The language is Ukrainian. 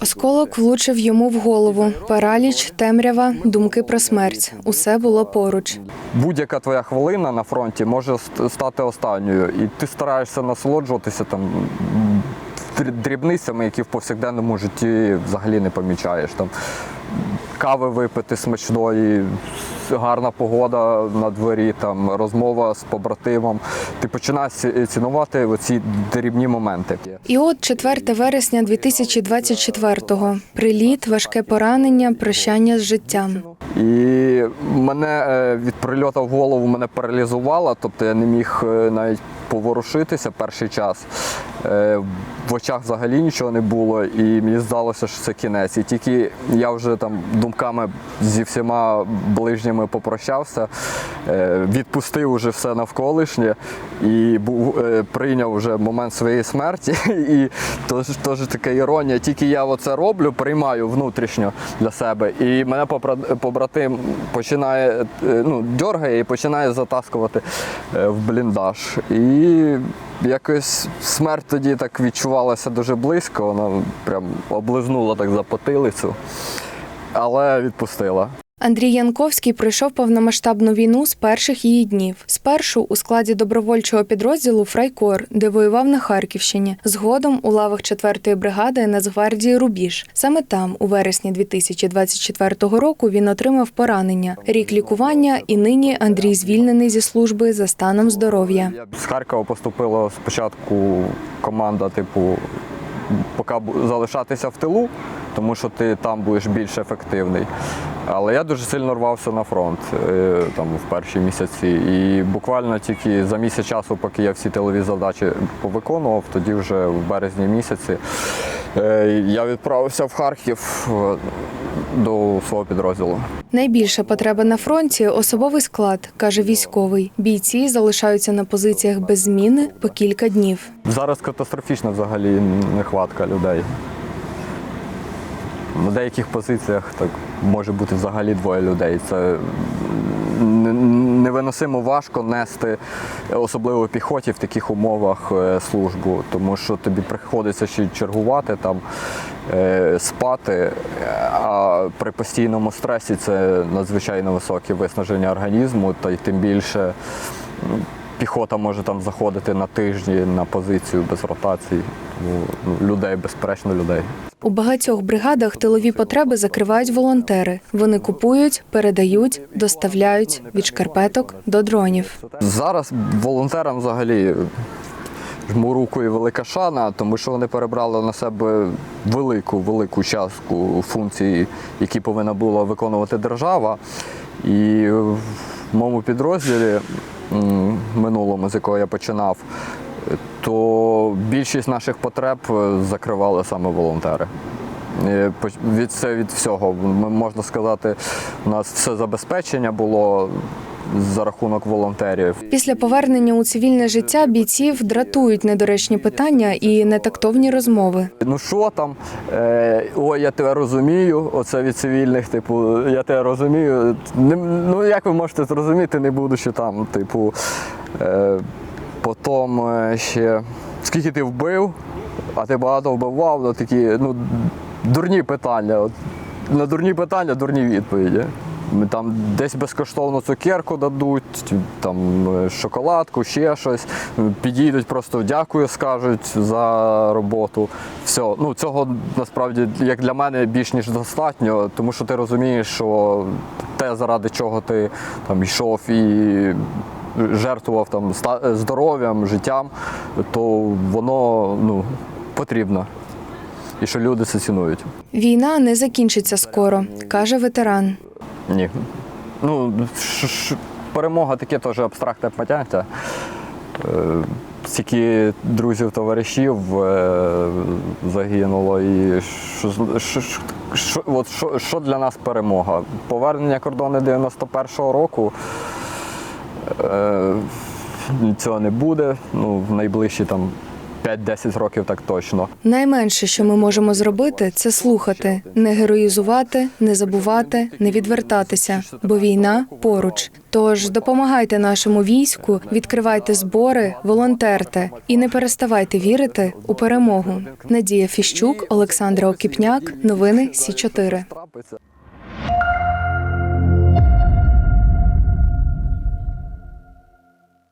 Осколок влучив йому в голову. Параліч, темрява, думки про смерть. Усе було поруч. Будь-яка твоя хвилина на фронті може стати останньою, і ти стараєшся насолоджуватися там дрібницями, які в повсякденному житті взагалі не помічаєш. Там кави випити смачної, гарна погода на дворі, там розмова з побратимом. Ти починаєш цінувати оці дрібні моменти. І от 4 вересня 2024-го. Приліт, важке поранення, прощання з життям. І мене е, від прильоту в голову мене паралізувало, тобто я не міг е, навіть поворушитися перший час. Е, В очах взагалі нічого не було, і мені здалося, що це кінець. І тільки я вже там думками зі всіма ближніми попрощався, е, відпустив уже все навколишнє і був, е, прийняв вже момент своєї смерті. І теж, теж така іронія. Тільки я оце роблю, приймаю внутрішньо для себе. І мене побратим починає е, ну, дьоргає і починає затаскувати в бліндаж. І якось смерть тоді так відчувалася дуже близько, вона прям облизнула так за потилицю, але відпустила. Андрій Янковський пройшов повномасштабну війну з перших її днів. Спершу у складі добровольчого підрозділу Фрайкор, де воював на Харківщині. Згодом у лавах 4-ї бригади Нацгвардії Рубіж. Саме там, у вересні 2024 року, він отримав поранення, рік лікування, і нині Андрій звільнений зі служби за станом здоров'я. З Харкова поступила спочатку команда, типу, поки залишатися в тилу, тому що ти там будеш більш ефективний. Але я дуже сильно рвався на фронт е, там, в перші місяці. І буквально тільки за місяць часу, поки я всі тилові задачі повиконував, тоді вже в березні місяці е, я відправився в Харків е, до свого підрозділу. Найбільша потреба на фронті особовий склад, каже військовий. Бійці залишаються на позиціях без зміни по кілька днів. Зараз катастрофічна взагалі нехватка людей. На деяких позиціях так може бути взагалі двоє людей. Це не- невиносимо важко нести, особливо піхоті в таких умовах е, службу, тому що тобі приходиться ще чергувати там, е, спати. А при постійному стресі це надзвичайно високе виснаження організму, та й тим більше піхота може там заходити на тижні на позицію без ротацій. Тому ну, людей, безперечно, людей. У багатьох бригадах тилові потреби закривають волонтери. Вони купують, передають, доставляють від шкарпеток до дронів. Зараз волонтерам взагалі жму руку і велика шана, тому що вони перебрали на себе велику, велику частку функцій, які повинна була виконувати держава. І моєму підрозділі минулому, з якого я починав, то більшість наших потреб е, закривали саме волонтери. Е, Від це від всього. Можна сказати, у нас все забезпечення було за рахунок волонтерів. Після повернення у цивільне життя бійців дратують недоречні питання і нетактовні розмови. Ну що там? Е, ой, я тебе розумію. Оце від цивільних, типу, я тебе розумію. Ну як ви можете зрозуміти, не будучи там, типу. Е, потім е, ще скільки ти вбив, а ти багато вбивав, ну такі ну, дурні питання. От, на дурні питання, дурні відповіді. Там десь безкоштовно цукерку дадуть, там е, шоколадку, ще щось. Підійдуть, просто дякую, скажуть за роботу. Все. Ну, цього насправді, як для мене, більш ніж достатньо, тому що ти розумієш, що те, заради чого ти там йшов і жертвував там здоров'ям, життям, то воно ну, потрібно. І що люди це цінують. Війна не закінчиться скоро, каже ветеран. Ні. Ну, ш- ш- перемога таке теж абстрактне поняття. Е, Стільки друзів, товаришів е, загинуло. І що, що, що, от що, що для нас перемога? Повернення кордону 91-го року. Е, цього не буде. Ну, в найближчі там 5-10 років так точно. Найменше, що ми можемо зробити, це слухати, не героїзувати, не забувати, не відвертатися, бо війна поруч. Тож допомагайте нашому війську, відкривайте збори, волонтерте і не переставайте вірити у перемогу. Надія Фіщук, Олександра Окіпняк, новини Сі 4 Трапиться.